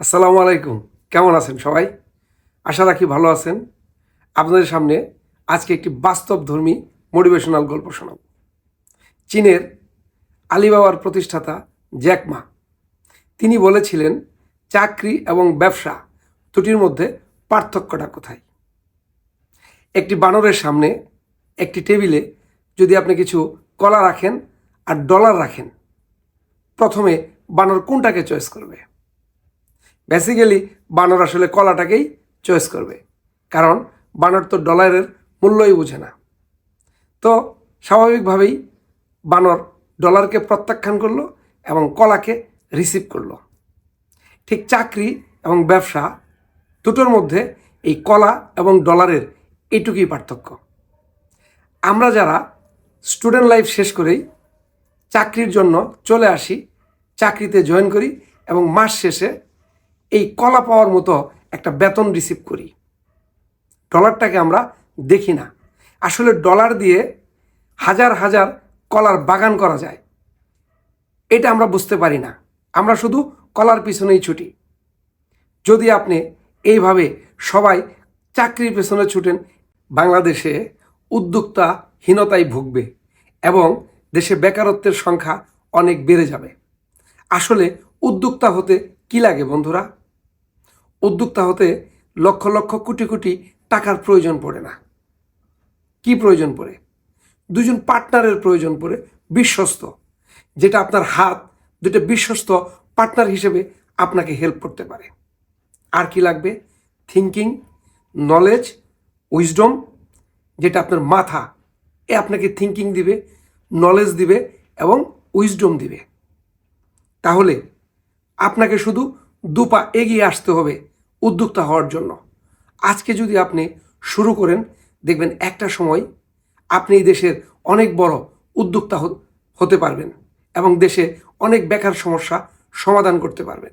আসসালামু আলাইকুম। কেমন আছেন সবাই? আশা রাখি ভালো আছেন। আপনাদের সামনে আজকে একটি বাস্তবধর্মী মোটিভেশনাল গল্প শোনাব। চীনের আলিবাবার প্রতিষ্ঠাতা জ্যাকমা তিনি বলেছিলেন, চাকরি এবং ব্যবসা দুটির মধ্যে পার্থক্যটা কোথায়? একটি বানরের সামনে, একটি টেবিলে যদি আপনি কিছু কলা রাখেন আর ডলার রাখেন, প্রথমে বানর কোনটাকে চয়েস করবে? বেসিক্যালি বানর আসলে কলাটাকেই চয়েস করবে। কারণ বানর তো ডলারের মূল্যই বোঝে না। তো স্বাভাবিকভাবেই বানর ডলারকে প্রত্যাখ্যান করল এবং কলাকে রিসিভ করল। ঠিক চাকরি এবং ব্যবসা দুটোর মধ্যে এই কলা এবং ডলারের এইটুকুই পার্থক্য। আমরা যারা স্টুডেন্ট লাইফ শেষ করেই চাকরির জন্য চলে আসি, চাকরিতে জয়েন করি এবং মাস শেষে এই কলা পাওয়ার মতো একটা বেতন রিসিভ করি। ডলারটাকে আমরা দেখি না। আসলে ডলার দিয়ে হাজার হাজার কলার বাগান করা যায়। এটা আমরা বুঝতে পারি না। আমরা শুধু কলার পিছনেই ছুটি। যদি আপনি এইভাবে সবাই চাকরির পেছনে ছুটেন, বাংলাদেশে উদ্যোক্তাহীনতায় ভুগবে এবং দেশে বেকারত্বের সংখ্যা অনেক বেড়ে যাবে। আসলে উদ্যোক্তা হতে কি লাগে বন্ধুরা? উদ্যোক্তা হতে লক্ষ লক্ষ কোটি কোটি টাকার প্রয়োজন পড়ে না। কি প্রয়োজন পড়ে? দুজন পার্টনারের প্রয়োজন পড়ে, বিশ্বস্ত। যেটা আপনার হাত দুটো বিশ্বস্ত পার্টনার হিসেবে আপনাকে হেল্প করতে পারে। আর কি লাগবে? থিঙ্কিং নলেজ উইজডম যেটা আপনার মাথা। এ আপনাকে থিঙ্কিং দিবে নলেজ দিবে এবং উইজডম দিবে। তাহলে আপনাকে শুধু দুপা এগিয়ে আসতে হবে। উদ্যোক্তা হওয়ার জন্য। আজকে যদি আপনি শুরু করেন, দেখবেন একটা সময় আপনি দেশের অনেক বড় উদ্যোক্তা হতে পারবেন এবং দেশে অনেক বেকার সমস্যা সমাধান করতে পারবেন।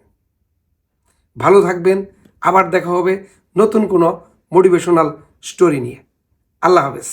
ভালো থাকবেন, আবার দেখা হবে নতুন কোনো মোটিভেশনাল স্টোরি নিয়ে। আল্লাহ হাফেজ।